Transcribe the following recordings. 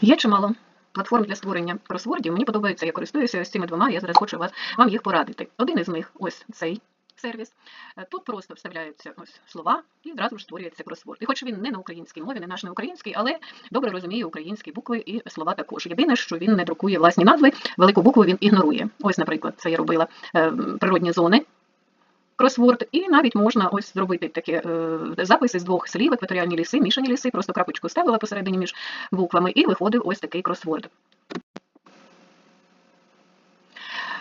Є чимало платформ для створення кросвордів. Мені подобається, я користуюся ось цими двома, я зараз хочу вас, вам їх порадити. Один із них ось цей сервіс. Е, Тут просто вставляються ось слова і одразу ж створюється кросворд. І хоч він не на українській мові, не наш не український, але добре розуміє українські букви і слова також. Єдине, що він не друкує власні назви, велику букву він ігнорує. Ось, наприклад, це я робила е, природні зони. Кросворд, і навіть можна ось зробити такі е, записи з двох слів, екваторіальні ліси, мішані ліси, просто крапочку ставила посередині між буквами, і виходив ось такий кросворд.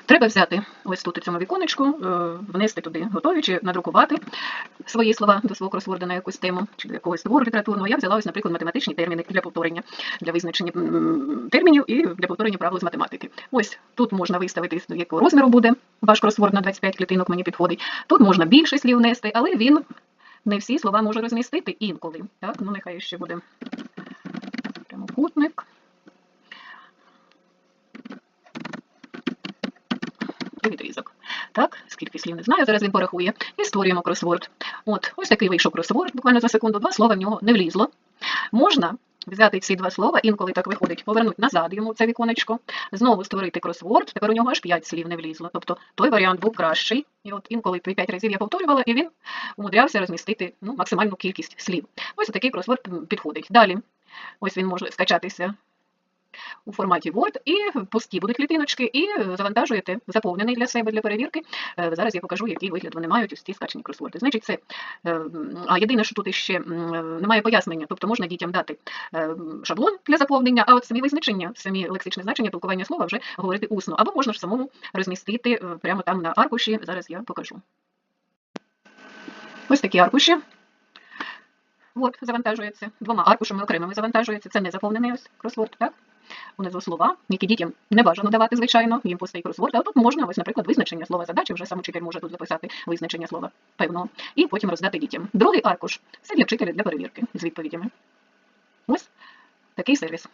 Треба взяти ось тут у цьому віконечку, е, внести туди готові чи надрукувати свої слова до свого кросворда на якусь тему чи до якогось твору літературного. Я взяла ось, наприклад, математичні терміни для повторення, для визначення термінів і для повторення правил з математики. Ось тут можна виставити, з якого розміру буде ваш кросворд на 25 клітинок, мені підходить. Тут можна більше слів внести, але він не всі слова може розмістити інколи. Так, ну нехай ще буде прямокутник. відрізок. Так, скільки слів не знаю, зараз він порахує. І створюємо кросворд. От, ось такий вийшов кросворд, буквально за секунду, два слова в нього не влізло. Можна взяти ці два слова, інколи так виходить, повернути назад йому це віконечко, знову створити кросворд, тепер у нього аж 5 слів не влізло. Тобто той варіант був кращий. І от інколи 5 разів я повторювала, і він умудрявся розмістити ну, максимальну кількість слів. Ось такий кросворд підходить. Далі, ось він може скачатися у форматі Word, і пусті будуть клітиночки, і завантажуєте заповнений для себе для перевірки. Е, Зараз я покажу, який вигляд вони мають ось ці скачані кросворди. Значить, це е, а єдине, що тут іще м, е, немає пояснення, тобто можна дітям дати шаблон для заповнення, а от самі визначення, самі лексичні значення, толкування слова вже говорити усно, або можна ж самому розмістити прямо там на аркуші. Зараз я покажу. Ось такі аркуші. От, завантажується. Двома аркушами окремими завантажується. Це не заповнений ось кросворд, так? Унизу слова, які дітям не бажано давати, звичайно, їм пустий кросворд, а тут можна, ось, наприклад, визначення слова задачі, вже сам учитель може тут записати визначення слова певного, і потім роздати дітям. Другий аркуш це для вчителя для перевірки з відповідями. Ось такий сервіс.